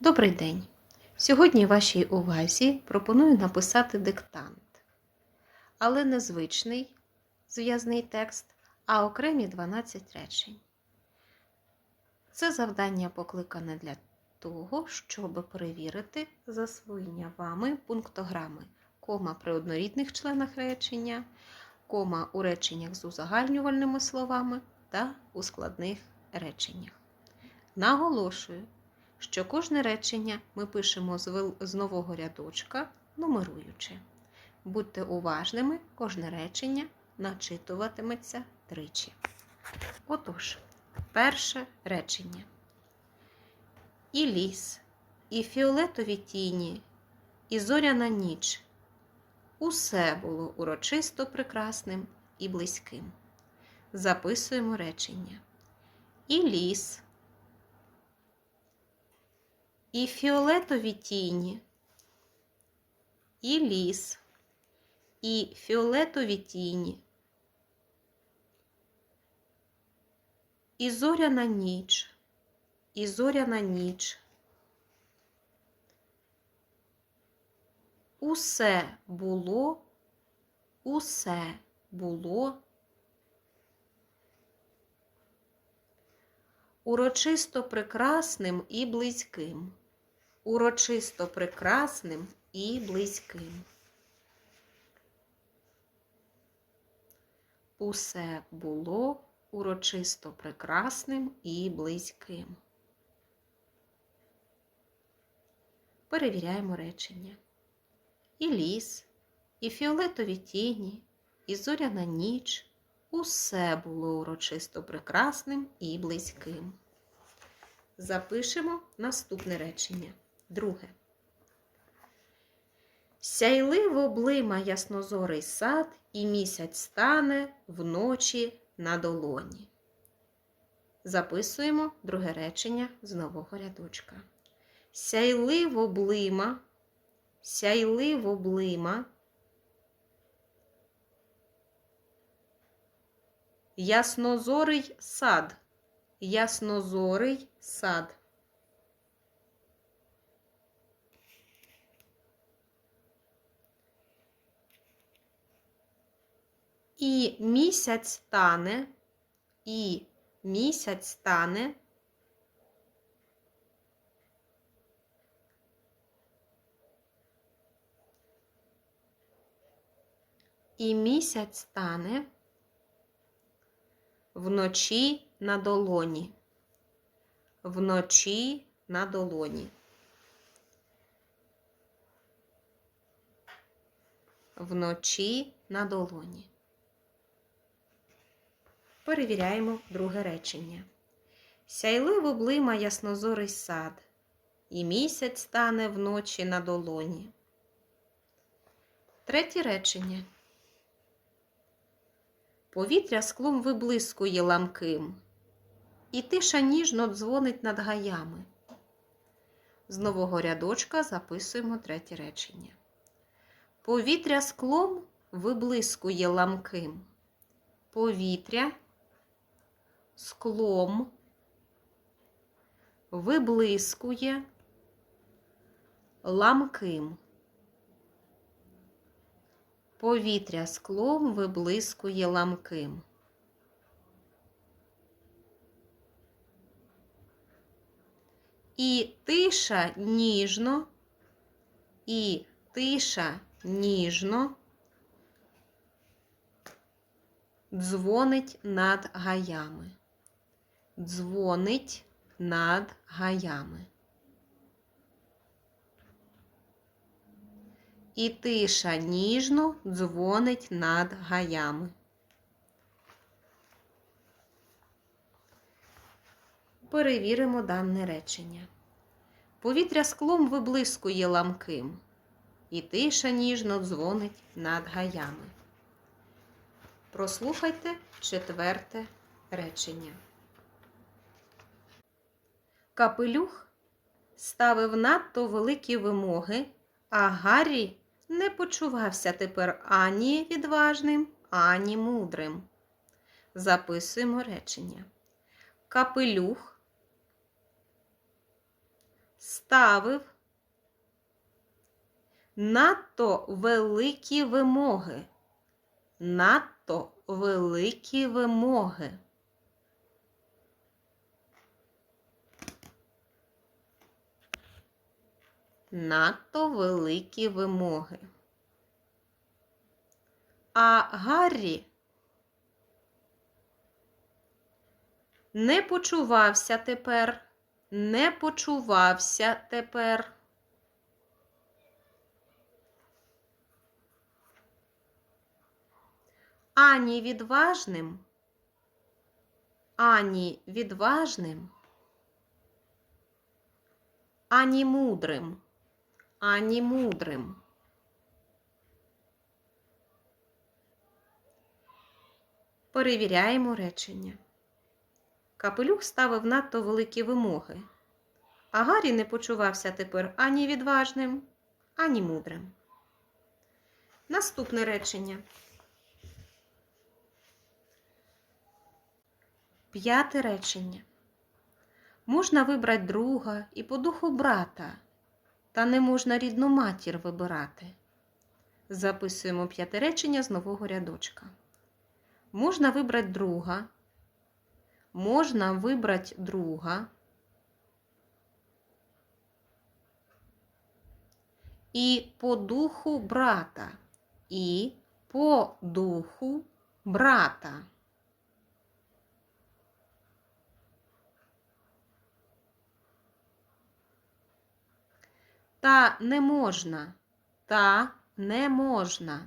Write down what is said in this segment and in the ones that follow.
Добрий день! Сьогодні вашій увазі пропоную написати диктант, але не звичний зв'язний текст, а окремі 12 речень. Це завдання покликане для того, щоб перевірити засвоєння вами пунктограми кома при однорідних членах речення, кома у реченнях з узагальнювальними словами та у складних реченнях. Наголошую, що кожне речення ми пишемо з нового рядочка, нумеруючи. Будьте уважними, кожне речення начитуватиметься тричі. Отож, перше речення. І ліс, і фіолетові тіні, і зоряна ніч. Усе було урочисто прекрасним і близьким. Записуємо речення. І ліс, і фіолетові тіні, і ліс, і фіолетові тіні, і зоряна ніч, і зоряна ніч. Усе було, усе було. Урочисто прекрасним і близьким. Урочисто прекрасним і близьким. Усе було урочисто прекрасним і близьким. Перевіряємо речення. І ліс, і фіолетові тіні, і зоряна ніч. Усе було урочисто прекрасним і близьким. Запишемо наступне речення. Друге. Сяйливо блима яснозорий сад, і місяць стане вночі на долоні. Записуємо друге речення з нового рядочка. Сяйливо блима, сяйливо блима. Яснозорий сад. Яснозорий сад. І місяць тане, і місяць тане. І місяць тане вночі на долоні. Вночі на долоні. Вночі на долоні. Перевіряємо друге речення. Сяйливо блима яснозорий сад, і місяць стане вночі на долоні. Третє речення. Повітря склом виблискує ламким, і тиша ніжно дзвонить над гаями. З нового рядочка записуємо третє речення. Повітря склом виблискує ламким. Повітря склом виблискує ламким. Повітря склом виблискує ламким. І тиша ніжно, і тиша ніжно дзвонить над гаями. Дзвонить над гаями. І тиша ніжно дзвонить над гаями. Перевіримо дане речення. Повітря склом виблискує ламким, і тиша ніжно дзвонить над гаями. Прослухайте четверте речення. Капелюх ставив надто великі вимоги, а Гаррі не почувався тепер ані відважним, ані мудрим. Записуємо речення. Капелюх ставив надто великі вимоги. Надто великі вимоги. Надто великі вимоги. А Гаррі не почувався тепер, не почувався тепер. Ані відважним, ані відважним, ані мудрим, ані мудрим. Перевіряємо речення. Капелюх ставив надто великі вимоги, а Гаррі не почувався тепер ані відважним, ані мудрим. Наступне речення. П'яте речення. Можна вибрати друга і по духу брата, та не можна рідну матір вибирати. Записуємо п'яте речення з нового рядочка. Можна вибрати друга. Можна вибрати друга. І по духу брата. І по духу брата. Та не можна. Та не можна.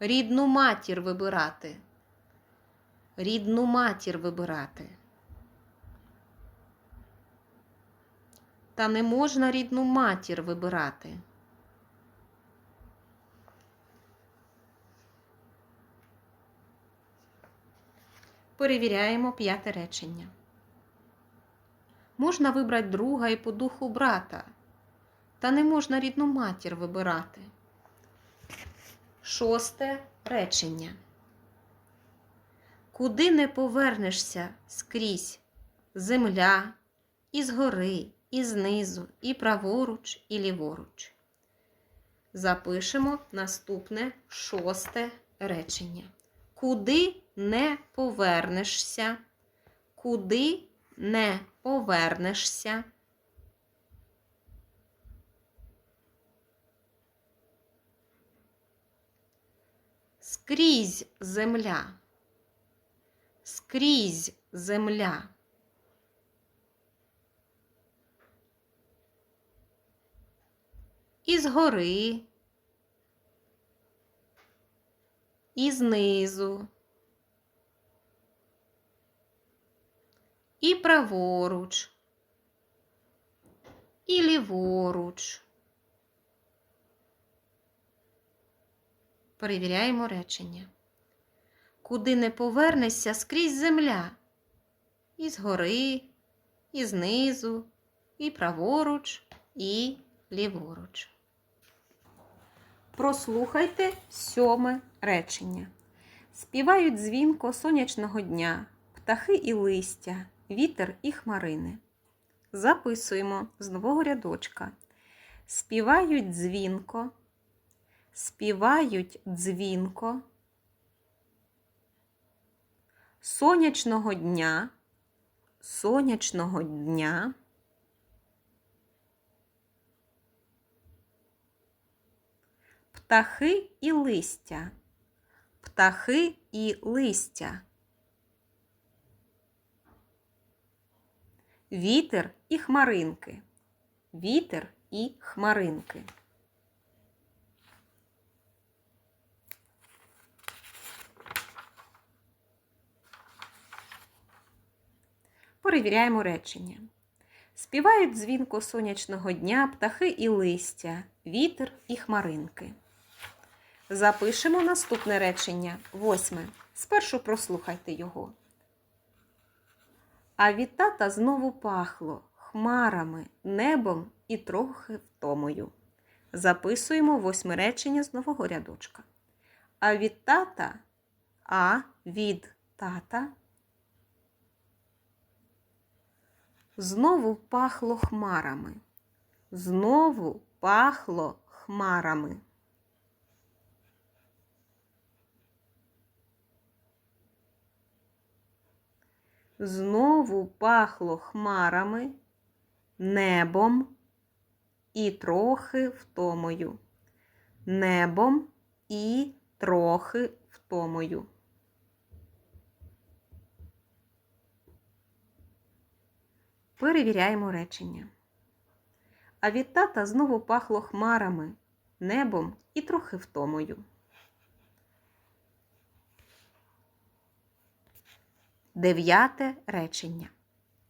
Рідну матір вибирати. Рідну матір вибирати. Та не можна рідну матір вибирати. Перевіряємо п'яте речення. Можна вибрати друга і по духу брата, та не можна рідну матір вибирати. Шосте речення. Куди не повернешся скрізь земля, і згори, і знизу, і праворуч, і ліворуч. Запишемо наступне шосте речення. Куди не повернешся, куди не повернешся. Скрізь земля, скрізь земля. І згори, і знизу, і праворуч, і ліворуч. Перевіряємо речення. Куди не повернешся скрізь земля, і згори, і знизу, і праворуч, і ліворуч. Прослухайте сьоме речення. Співають дзвінко сонячного дня, птахи і листя, вітер і хмарини. Записуємо з нового рядочка. Співають дзвінко, співають дзвінко. Сонячного дня, сонячного дня. Птахи і листя, птахи і листя. Вітер і хмаринки, вітер і хмаринки. Перевіряємо речення. Співають дзвінко сонячного дня, птахи і листя, вітер і хмаринки. Запишемо наступне речення, восьме. Спершу прослухайте його а від тата знову пахло хмарами, небом і трохи втомою. Записуємо восьме речення з нового рядочка. А від тата, а від тата. Знову пахло хмарами. Знову пахло хмарами. Знову пахло хмарами, небом і трохи втомою. Небом і трохи втомою. Перевіряємо речення. А від тата знову пахло хмарами, небом і трохи втомою. Дев'яте речення.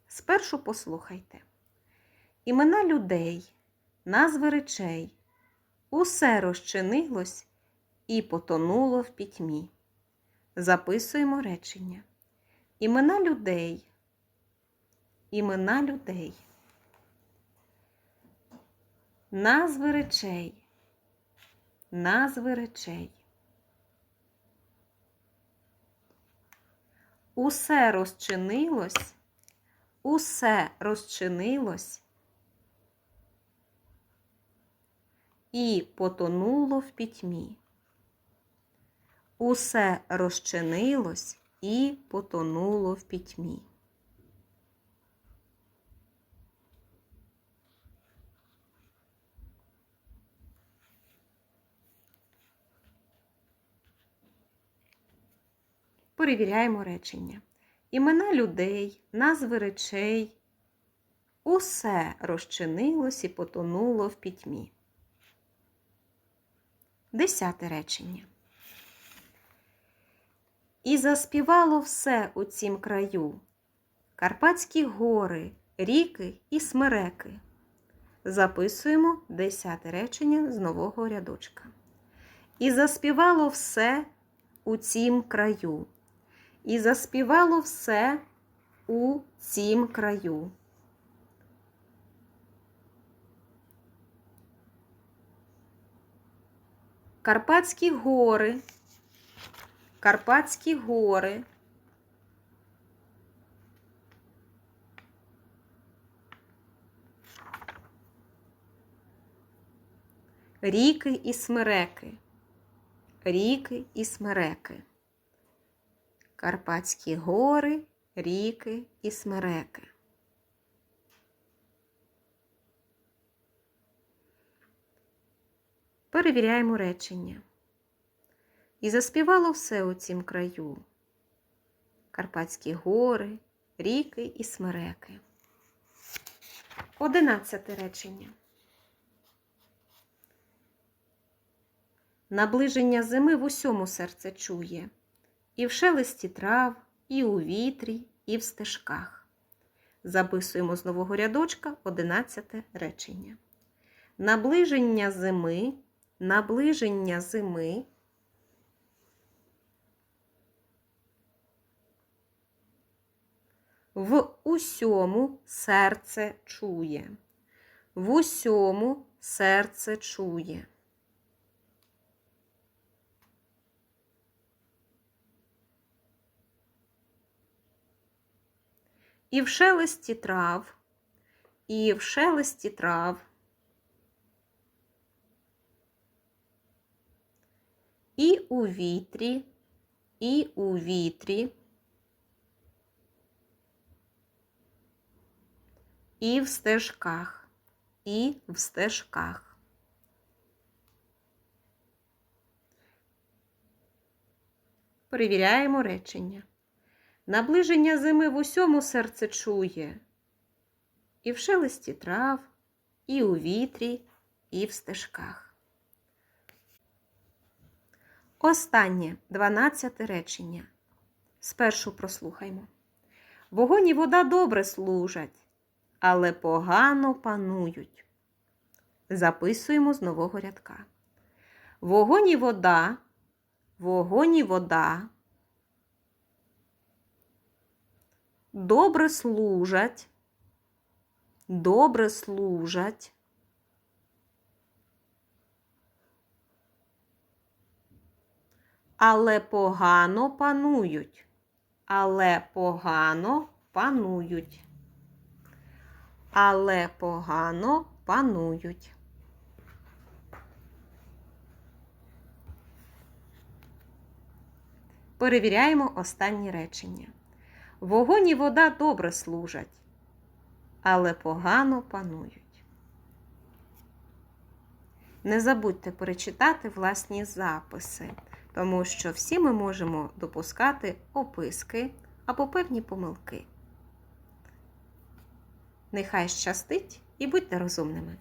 Спершу послухайте. Імена людей, назви речей, усе розчинилось і потонуло в пітьмі. Записуємо речення. Імена людей. Імена людей. Назви речей. Назви речей. Усе розчинилось, усе розчинилось і потонуло в пітьмі. Усе розчинилось і потонуло в пітьмі. Перевіряємо речення. Імена людей, назви речей. Усе розчинилось і потонуло в пітьмі. Десяте речення. І заспівало все у цім краю. Карпатські гори, ріки і смереки. Записуємо десяте речення з нового рядочка. І заспівало все у цім краю. І заспівало все у цім краю. Карпатські гори, Карпатські гори. Ріки і смереки, ріки і смереки. Карпатські гори, ріки і смереки. Перевіряємо речення. І заспівало все у цім краю. Карпатські гори, ріки і смереки. Одинадцяте речення. Наближення зими в усьому серце чує і в шелесті трав, і у вітрі, і в стежках. Записуємо з нового рядочка одинадцяте речення. Наближення зими, наближення зими. В усьому серце чує. В усьому серце чує. І в шелесті трав, і в шелесті трав, і у вітрі, і у вітрі, і в стежках, і в стежках. Перевіряємо речення. Наближення зими в усьому серце чує, і в шелесті трав, і у вітрі, і в стежках. Останнє дванадцяте речення. Спершу прослухаймо. Вогонь і вода добре служать, але погано панують. Записуємо з нового рядка. Вогонь і вода, вогонь і вода. Добре служать, добре служать. Але погано панують, але погано панують. але погано панують. Перевіряємо останні речення. Вогонь і вода добре служать, але погано панують. Не забудьте перечитати власні записи, тому що всі ми можемо допускати описки або певні помилки. Нехай щастить і будьте розумними!